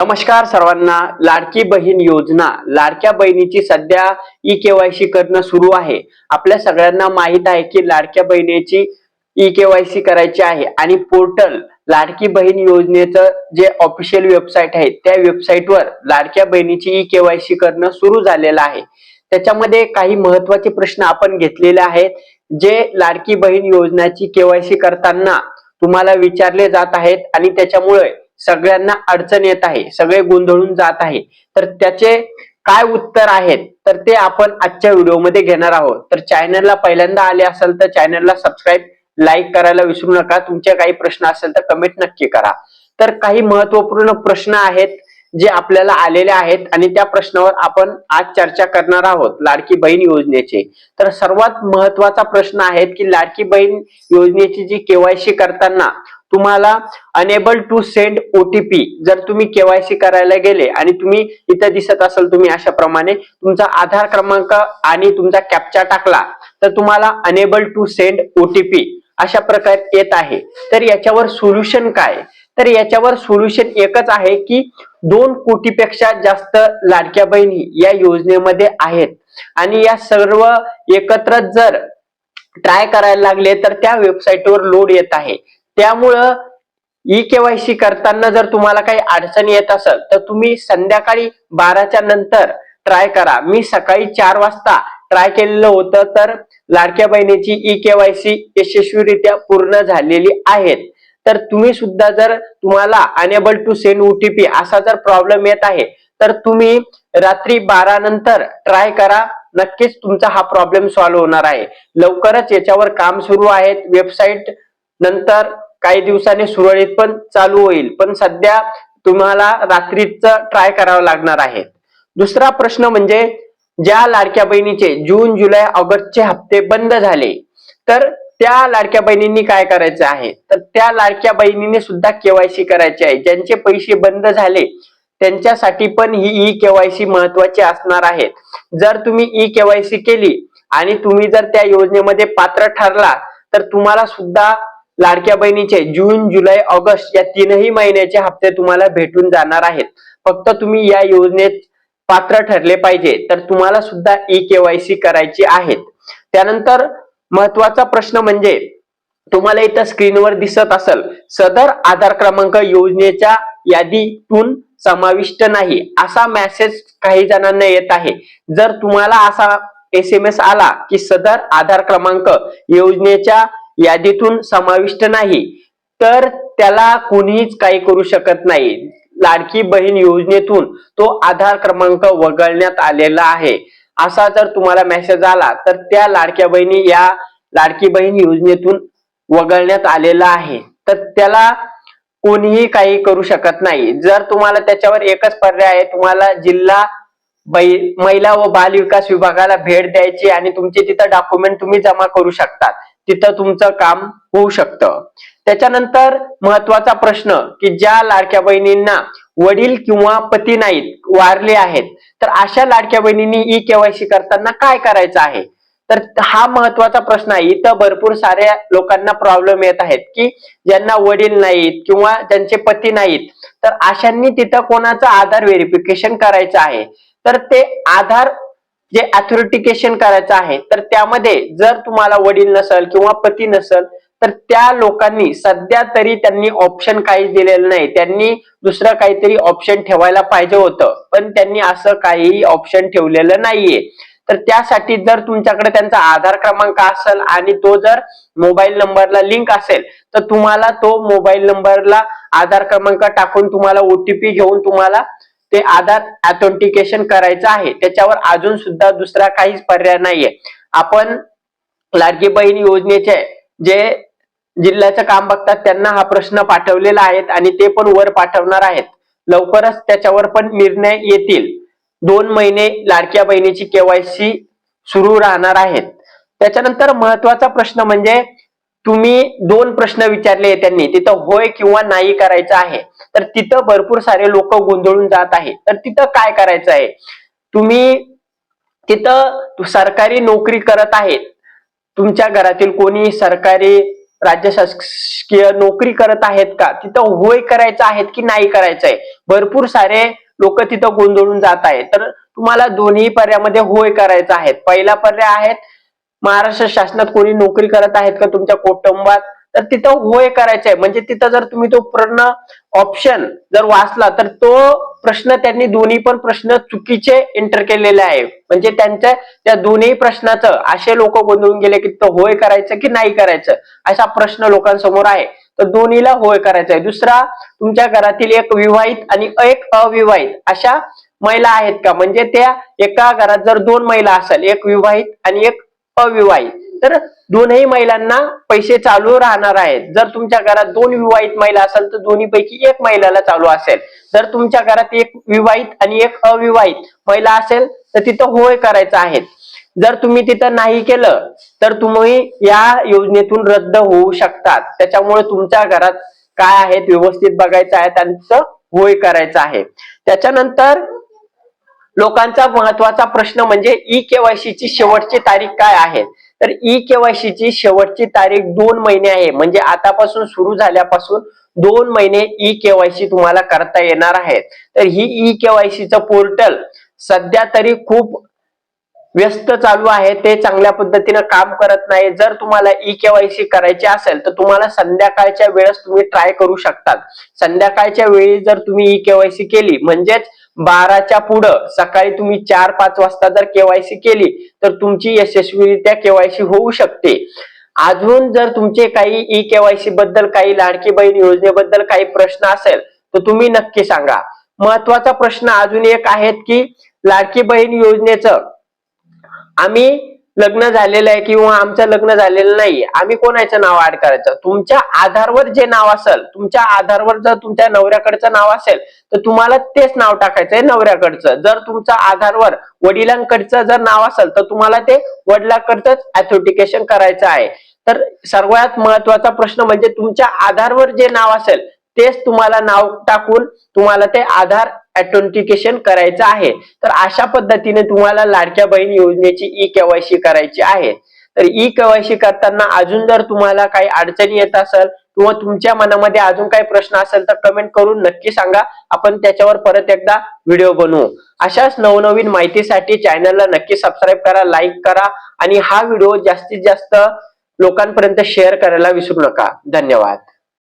नमस्कार सर्वांना. लाडकी बहीण योजना. लाडक्या बहिणीची सध्या ई केवायसी करणं सुरू आहे. आपल्या सगळ्यांना माहीत आहे की लाडक्या बहिणीची ई केवायसी करायची आहे आणि पोर्टल लाडकी बहीण योजनेचं जे ऑफिशियल वेबसाईट आहे त्या वेबसाईटवर लाडक्या बहिणीची ई केवायसी करणं सुरू झालेलं आहे. त्याच्यामध्ये काही महत्त्वाचे प्रश्न आपण घेतलेले आहेत जे लाडकी बहीण योजनाची केवायसी करताना तुम्हाला विचारले जात आहेत आणि त्याच्यामुळे सगळ्यांना अडचण येत आहे सगळे गोंधळून जात आहे. तर त्याचे काय उत्तर आहेत? तर ते आपण आजच्या व्हिडिओमध्ये घेणार आहोत. तर चॅनलला पहिल्यांदा आले असेल तर चॅनलला सबस्क्राईब लाईक करायला विसरू नका. तुमचे काही प्रश्न असेल तर कमेंट नक्की करा. तर काही महत्त्वपूर्ण प्रश्न आहेत जे आपल्याला आलेले आहेत आणि त्या प्रश्नावर आपण आज चर्चा करणार आहोत लाडकी बहीण योजनेचे. तर सर्वात महत्त्वाचा प्रश्न आहे की लाडकी बहीण योजनेची जी केवायसी करताना तुम्हाला अनेबल टू सेंड ओटीपी जर तुम्ही केवायसी करायला गेले आणि तुम्ही इथं दिसत असाल तुम्ही अशा प्रमाणे तुमचा आधार क्रमांक आणि तुमचा कॅप्चा टाकला तर तुम्हाला अनेबल टू सेंड ओटीपी अशा प्रकारे येत आहे. तर याच्यावर सोल्युशन काय? तर याच्यावर सोल्युशन एकच आहे की दोन कोटीपेक्षा जास्त लाडक्या बहिणी या योजनेमध्ये आहेत. आणि या सर्व एकत्र जर ट्राय करायला लागले तर त्या वेबसाईटवर लोड येत आहे. त्यामुळं ई केवायसी करताना जर तुम्हाला काही अडचण येत असेल तर तुम्ही संध्याकाळी बाराच्या नंतर ट्राय करा. मी सकाळी चार वाजता ट्राय केलेलं होतं तर लाडक्या बहिणीची ई केवायसी यशस्वीरित्या पूर्ण झालेली आहेत. तर तुम्ही सुद्धा जर तुम्हाला अनेबल टू सेंड ओटीपी असा जर प्रॉब्लेम येत आहे तर तुम्ही रात्री बारा नंतर ट्राय करा. नक्कीच तुमचा हा प्रॉब्लेम सॉल्व्ह होणार आहे. लवकरच याच्यावर काम सुरू आहेत. वेबसाईट नंतर काही दिवसांनी सुरळीत पण चालू होईल. पण सध्या तुम्हाला रात्रीच ट्राय करावं लागणार आहे. दुसरा प्रश्न म्हणजे ज्या लाडक्या बहिणीचे जून जुलै ऑगस्टचे हप्ते बंद झाले तर त्या लाडक्या बहिणींनी काय करायचं आहे? तर त्या लाडक्या बहिणीने सुद्धा केवायसी करायची आहे. ज्यांचे पैसे बंद झाले त्यांच्यासाठी पण ही ई केवायसी महत्वाची असणार आहे. जर तुम्ही ई केवायसी केली आणि तुम्ही जर त्या योजनेमध्ये पात्र ठरला तर तुम्हाला सुद्धा लाडक्या बहिणीचे जून जुलै ऑगस्ट या तीनही महिन्याचे हप्ते तुम्हाला भेटून जाणार आहेत. फक्त तुम्ही या योजनेत पात्र ठरले पाहिजे तर तुम्हाला सुद्धा ई केवायसी करायची आहेत. त्यानंतर महत्त्वाचा प्रश्न म्हणजे तुम्हाला इथं स्क्रीनवर दिसत असेल सदर आधार क्रमांक योजनेच्या यादीतून समाविष्ट नाही असा मेसेज काही जणांना येत आहे. जर तुम्हाला असा एस एम एस आला की सदर आधार क्रमांक योजनेच्या यादीतून समाविष्ट नाही तर त्याला कुणीच काही करू शकत नाही. लाडकी बहीण योजनेतून तो आधार क्रमांक वगळण्यात आलेला आहे. असा जर तुम्हाला मेसेज आला तर त्या लाडक्या बहिणी या लाडकी बहीण योजनेतून वगळण्यात आलेला आहे. तर त्याला कोणीही काही करू शकत नाही. जर तुम्हाला त्याच्यावर एकच पर्याय आहे तुम्हाला जिल्हा बै- महिला व बाल विकास विभागाला भेट द्यायची आणि तुमचे तिथं डॉक्युमेंट तुम्ही जमा करू शकतात. तिथं तुमचं काम होऊ शकतं. त्याच्यानंतर महत्त्वाचा प्रश्न की ज्या लाडक्या बहिणींना वडील किंवा पती नाहीत वारले आहेत तर अशा लाडक्या बहिणींनी ई केवायसी करताना काय करायचं आहे? तर हा महत्त्वाचा प्रश्न आहे. इथं भरपूर साऱ्या लोकांना प्रॉब्लेम येत आहेत की ज्यांना वडील नाहीत किंवा ज्यांचे पती नाहीत तर अशांनी तिथं कोणाचं आधार व्हेरिफिकेशन करायचं आहे? तर ते आधार जे अथॉरिटिकेशन करायचं आहे तर त्यामध्ये जर तुम्हाला वडील नसल किंवा पती नसल तर त्या लोकांनी सध्या तरी त्यांनी ऑप्शन काहीच दिलेलं नाही. त्यांनी दुसरं काहीतरी ऑप्शन ठेवायला पाहिजे होतं पण त्यांनी असं काहीही ऑप्शन ठेवलेलं नाहीये. तर त्यासाठी जर तुमच्याकडे त्यांचा आधार क्रमांक असेल आणि तो जर मोबाईल नंबरला लिंक असेल तर तुम्हाला तो मोबाईल नंबरला आधार क्रमांक टाकून तुम्हाला ओटीपी घेऊन तुम्हाला ते आधार ऑथेंटिकेशन करायचं आहे. त्याच्यावर अजून सुद्धा दुसरा काहीच पर्याय नाहीये. आपण लाडकी बहीण योजनेचे जे जिल्ह्याचं काम बघतात त्यांना हा प्रश्न पाठवलेला आहे आणि ते पण वर पाठवणार आहेत. लवकरच त्याच्यावर पण निर्णय येतील. दोन महिने लाडक्या बहिणीची केवायसी सुरू राहणार आहेत. त्याच्यानंतर महत्त्वाचा प्रश्न म्हणजे तुम्ही दोन प्रश्न विचारले त्यांनी. तिथं होय किंवा नाही करायचं आहे. तर तिथं भरपूर सारे लोक गोंधळून जात आहे तर तिथं काय करायचं आहे? तुम्ही तिथं सरकारी नोकरी करत आहेत. तुमच्या घरातील कोणी सरकारी राज्य शासकीय नोकरी करत आहेत का? तिथं होय करायचं आहेत की नाही करायचं आहे? भरपूर सारे लोक तिथं गोंधळून जात आहेत. तर तुम्हाला दोन्ही पर्यायामध्ये होय करायचं आहे. पहिला पर्याय आहेत महाराष्ट्र शासनात कोणी नोकरी करत आहेत का तुमच्या कुटुंबात? तर तिथं होय करायचं आहे. म्हणजे तिथं जर तुम्ही तो पूर्ण ऑप्शन जर वाचला तर तो प्रश्न त्यांनी दोन्ही पण प्रश्न चुकीचे एंटर केलेले आहे. म्हणजे त्यांच्या त्या दोन्ही प्रश्नाचं असे लोक गोंधळून गेले की तो होय करायचं की नाही करायचं असा प्रश्न लोकांसमोर आहे. तर दोन्हीला होय करायचं आहे. दुसरा तुमच्या घरातील एक विवाहित आणि एक अविवाहित अशा महिला आहेत का? म्हणजे त्या एका घरात जर दोन महिला असेल एक विवाहित आणि एक अविवाहित तर दोनही महिलांना पैसे चालू राहणार आहेत. जर तुमच्या घरात दोन विवाहित महिला असेल तर दोन्हीपैकी एक महिलाला चालू असेल. जर तुमच्या घरात एक विवाहित आणि एक अविवाहित महिला असेल तर तिथं होय करायचं आहे. जर तुम्ही तिथं नाही केलं तर तुम्ही या योजनेतून रद्द होऊ शकतात. त्याच्यामुळे तुमच्या घरात काय आहेत व्यवस्थित बघायचं आहे त्यांचं होय करायचं आहे. त्याच्यानंतर लोकांचा महत्त्वाचा प्रश्न म्हणजे ई केवायसी ची शेवटची तारीख काय आहे? तर ई केवायसी ची शेवटची तारीख दोन महिने आहे. म्हणजे आतापासून सुरू झाल्यापासून दोन महिने ई केवायसी तुम्हाला करता येणार आहे तर ही ई केवायसीचं पोर्टल सध्या तरी खूप व्यस्त चालू आहे. ते चांगल्या पद्धतीनं काम करत नाही. जर तुम्हाला ई केवायसी करायची असेल तर तुम्हाला संध्याकाळच्या वेळेस तुम्ही ट्राय करू शकतात. संध्याकाळच्या वेळी जर तुम्ही ई केवायसी केली म्हणजेच बाराच्या पुढं सकाळी तुम्ही चार पाच वाजता जर केवायसी केली तर तुमची यशस्वीरित्या केवायसी होऊ शकते. अजून जर तुमचे काही ई केवायसी बद्दल काही लाडकी बहीण योजनेबद्दल काही प्रश्न असेल तर तुम्ही नक्की सांगा. महत्त्वाचा प्रश्न अजून एक आहेत की लाडकी बहीण योजनेचं आम्ही लग्न झालेलं आहे किंवा आमचं लग्न झालेलं नाही आम्ही कोणाचं नाव ऍड करायचं? तुमच्या आधारवर जे नाव असेल तुमच्या आधारवर जर तुमच्या नवऱ्याकडचं नाव असेल तर तुम्हाला तेच नाव टाकायचंय नवऱ्याकडचं. जर तुमच्या आधारवर वडिलांकडचं जर नाव असेल तर तुम्हाला ते वडिलांकडचंच अथोटिकेशन करायचं आहे. तर सर्वात महत्त्वाचा प्रश्न म्हणजे तुमच्या आधारवर जे नाव असेल तेच तुम्हाला नाव टाकून तुम्हाला ते आधार ऑथेंटिकेशन करायचं आहे. तर अशा पद्धतीने तुम्हाला लाडक्या बहीण योजनेची ई केवायसी करायची आहे. तर ई केवायसी करताना अजून जर तुम्हाला काही अडचणी येत असेल किंवा तुमच्या मनामध्ये अजून काही प्रश्न असेल तर कमेंट करून नक्की सांगा. आपण त्याच्यावर परत एकदा व्हिडिओ बनवू. अशाच नवनवीन माहितीसाठी चॅनलला नक्की सबस्क्राईब करा लाईक करा आणि हा व्हिडिओ जास्तीत जास्त लोकांपर्यंत शेअर करायला विसरू नका. धन्यवाद.